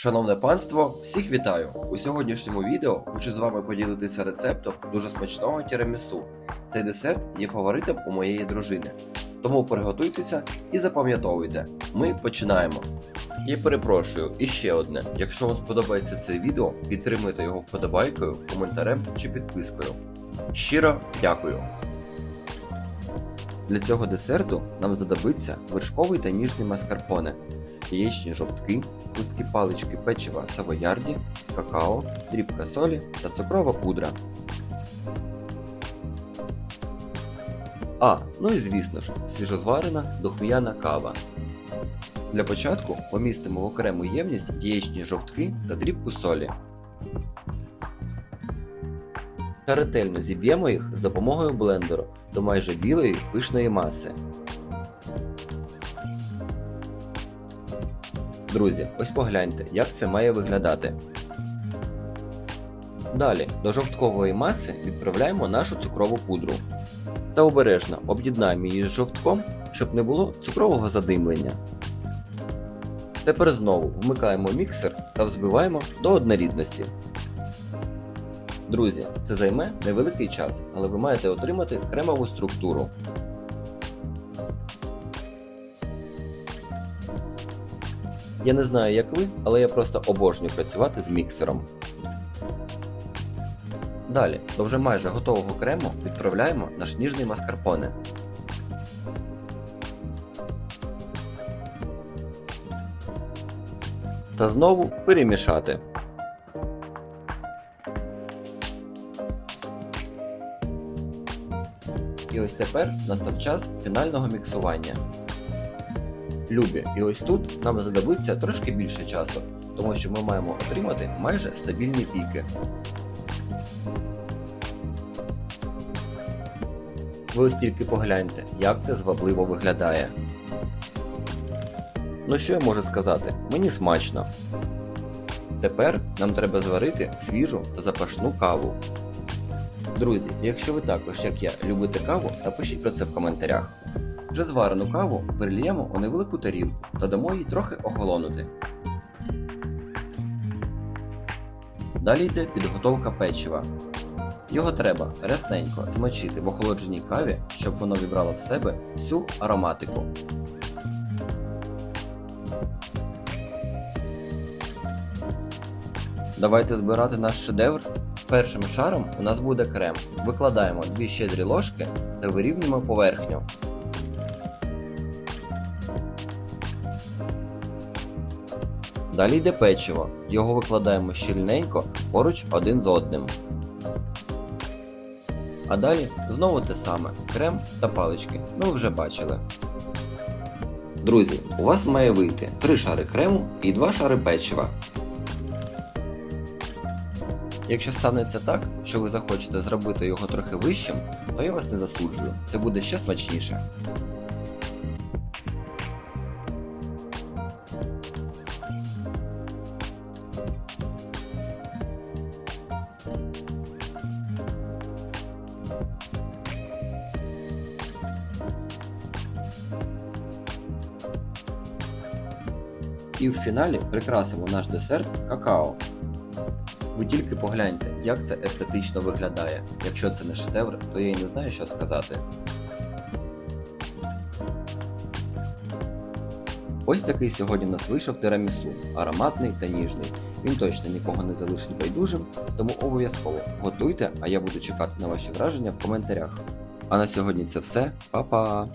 Шановне панство, всіх вітаю! У сьогоднішньому відео хочу з вами поділитися рецептом дуже смачного тірамісу. Цей десерт є фаворитом у моєї дружини. Тому приготуйтеся і запам'ятовуйте, ми починаємо. І перепрошую, і ще одне. Якщо вам сподобається це відео, підтримуйте його вподобайкою, коментарем чи підпискою. Щиро дякую! Для цього десерту нам знадобиться вершковий та ніжний маскарпоне, яєчні жовтки, пусткі палички печива савоярді, какао, дрібка солі та цукрова пудра. А, ну і звісно ж, свіжозварена духм'яна кава. Для початку помістимо в окрему ємність яєчні жовтки та дрібку солі. Ретельно зіб'ємо їх з допомогою блендеру до майже білої пишної маси. Друзі, ось погляньте, як це має виглядати. Далі до жовткової маси відправляємо нашу цукрову пудру. Та обережно об'єднаємо її з жовтком, щоб не було цукрового задимлення. Тепер знову вмикаємо міксер та взбиваємо до однорідності. Друзі, це займе невеликий час, але ви маєте отримати кремову структуру. Я не знаю, як ви, але я просто обожнюю працювати з міксером. Далі, до вже майже готового крему відправляємо наш ніжний маскарпоне. Та знову перемішати. І ось тепер настав час фінального міксування. Любі, і ось тут нам знадобиться трошки більше часу, тому що ми маємо отримати майже стабільні піки. Ви ось тільки погляньте, як це звабливо виглядає. Ну що я можу сказати? Мені смачно. Тепер нам треба зварити свіжу та запашну каву. Друзі, якщо ви також, як я, любите каву, напишіть про це в коментарях. Вже зварену каву перельємо у невелику тарілку та дамо їй трохи охолонути. Далі йде підготовка печива. Його треба рясненько змочити в охолодженій каві, щоб воно вібрало в себе всю ароматику. Давайте збирати наш шедевр. Першим шаром у нас буде крем. Викладаємо 2 щедрі ложки та вирівнюємо поверхню. Далі йде печиво. Його викладаємо щільненько поруч один з одним. А далі знову те саме: крем та палички. Ну ви вже бачили. Друзі, у вас має вийти 3 шари крему і 2 шари печива. Якщо станеться так, що ви захочете зробити його трохи вищим, то я вас не засуджую, це буде ще смачніше. І в фіналі прикрасимо наш десерт какао. Ви тільки погляньте, як це естетично виглядає. Якщо це не шедевр, то я й не знаю, що сказати. Ось такий сьогодні в нас вийшов тирамісу, ароматний та ніжний. Він точно нікого не залишить байдужим, тому обов'язково готуйте, а я буду чекати на ваші враження в коментарях. А на сьогодні це все. Па-па!